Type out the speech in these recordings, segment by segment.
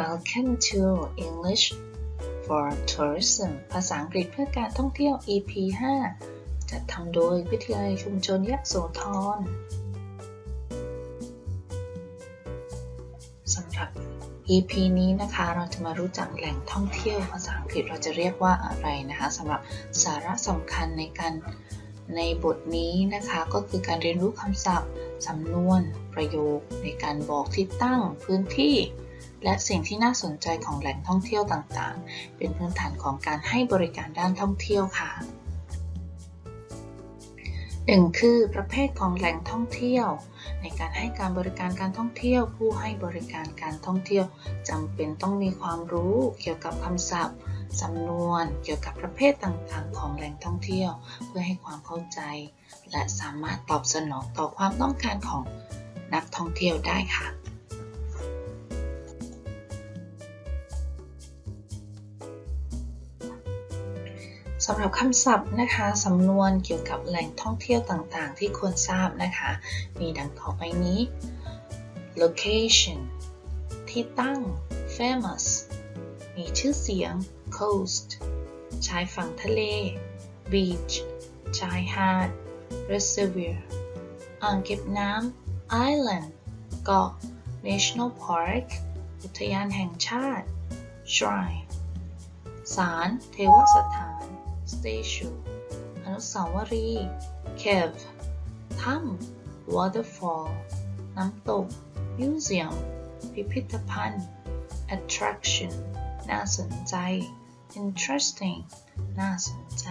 Welcome to English for Tourism ภาษาอังกฤษเพื่อการท่องเที่ยว EP 5 จัดทำโดยวิทยาลัยชุมชนยะโสธรสำหรับ EP นี้นะคะเราจะมารู้จักแหล่งท่องเที่ยวภาษาอังกฤษเราจะเรียกว่าอะไรนะคะสำหรับสาระสำคัญในการในบทนี้นะคะก็คือการเรียนรู้คำศัพท์ สำนวน ประโยคในการบอกที่ตั้งพื้นที่ และสิ่งที่น่าสนใจของแหล่งท่องเที่ยวต่างๆ เป็นพื้นฐานของการให้บริการด้านท่องเที่ยวค่ะหนึ่งคือประเภทของแหล่งท่องเที่ยว ในการให้การบริการการท่องเที่ยว ผู้ให้บริการการท่องเที่ยวจำเป็นต้องมีความรู้เกี่ยวกับคำศัพท์สำนวนเกี่ยวกับประเภทต่างๆ ของแหล่งท่องเที่ยว เพื่อให้ความเข้าใจ และสามารถตอบสนองต่อความต้องการของนักท่องเที่ยวได้ค่ะ สำหรับคำศัพท์นะคะสำนวนเกี่ยวกับแหล่งท่องเที่ยวต่างๆ ที่ควรทราบนะคะ มีดังต่อไปนี้ location ที่ตั้ง famous มีชื่อเสียง coast ชายฝั่งทะเล beach ชายหาด reservoir อ่างเก็บน้ำ island เกาะ national park อุทยานแห่งชาติ shrine ศาลเทวสถาน statue อนุสาวรีย์ cave ถ้ำ waterfall น้ำตก museum พิพิธภัณฑ์ attraction น่าสนใจ interesting น่าสนใจ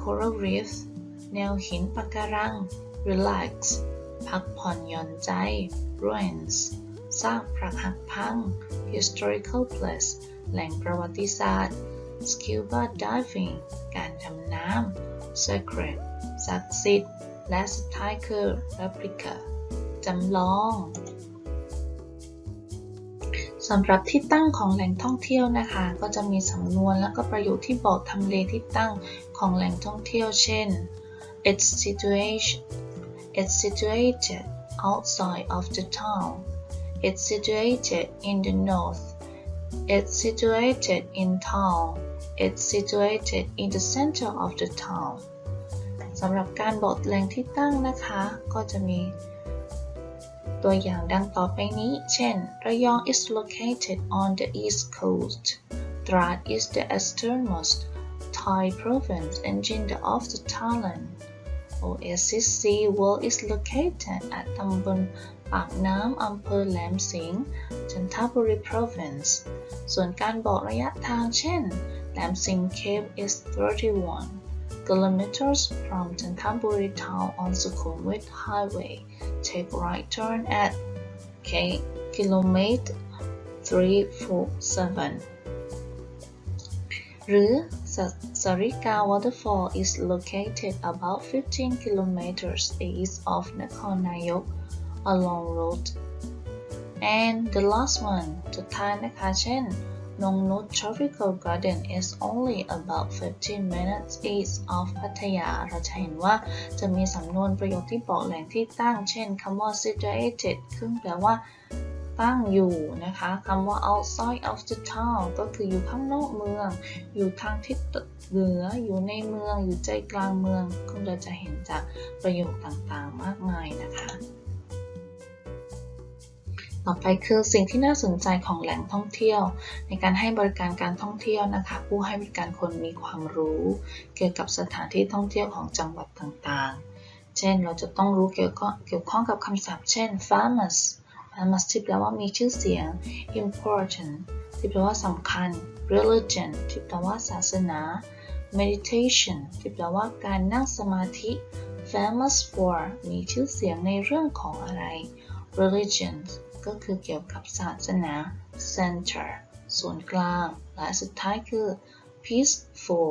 coral reef แนวหินปะการัง relax พักผ่อนหย่อนใจ ruins ซากปรักหักพัง historical place แหล่งประวัติศาสตร์ scuba diving การดำน้ำ secret ศักดิ์สิทธิ์ และสุดท้ายคือ replica จำลองสำหรับที่ตั้งของแหล่งท่องเที่ยวนะคะ ก็จะมีสำนวนและก็ประโยคที่บอกทำเลที่ตั้งของแหล่งท่องเที่ยวเช่น it's situation it's situated outside of the town it's situated in the north it's situated in town it's situated in the center of the town สำหรับการบอกแหล่งที่ตั้งนะคะ ก็จะมีตัวอย่างดังต่อไปนี้ เช่น ระยอง is located on the east coast Trat is the easternmost Thai province and Jinda of the Thailand Oasis Sea World is located at ตำบล ปากน้ำอำเภอแหลมสิงห์จันทบุรี province ส่วนการบอกระยะทางเช่น แหลมสิงห์ Cave is 31 kilometers from Chanthaburi town on Sukhumvit Highway. Take right turn at K kilometer 347. หรือ Sarika Waterfall is located about 15 kilometers east of Nakhon Nayok Along road. And the last one สุดท้ายนะคะ เช่น Nongnut Tropical Garden is only about 15 minutes east of พัทยาเราจะเห็นว่าจะมีสำนวนประโยคที่บอกแหล่งที่ตั้ง เช่นคำว่า situated ซึ่งแปลว่าตั้งอยู่นะคะคำว่า outside of the town ก็คืออยู่ข้างนอกเมือง อยู่ทางทิศเหนือ อยู่ในเมือง อยู่ใจกลางเมืองคุณเราจะเห็นจากประโยคต่างๆ มากมายนะคะ ต่อไปคือสิ่งที่น่าสนใจของแหล่งท่องเที่ยว ในการให้บริการการท่องเที่ยวนะคะ ผู้ให้บริการคนมีความรู้ เกี่ยวกับสถานที่ท่องเที่ยวของจังหวัดต่างๆ เช่น เราจะต้องรู้เกี่ยวข้องเกี่ยวข้องกับคำศัพท์ เช่น famous famous ที่แปลว่ามีชื่อเสียง important ที่แปลว่าสำคัญ religion ที่แปลว่าศาสนา meditation ที่แปลว่าการนั่งสมาธิ famous for มีชื่อเสียงในเรื่องของอะไร religion ก็คือเกี่ยวกับศาสนา center ส่วนกลาง และสุดท้ายคือ peaceful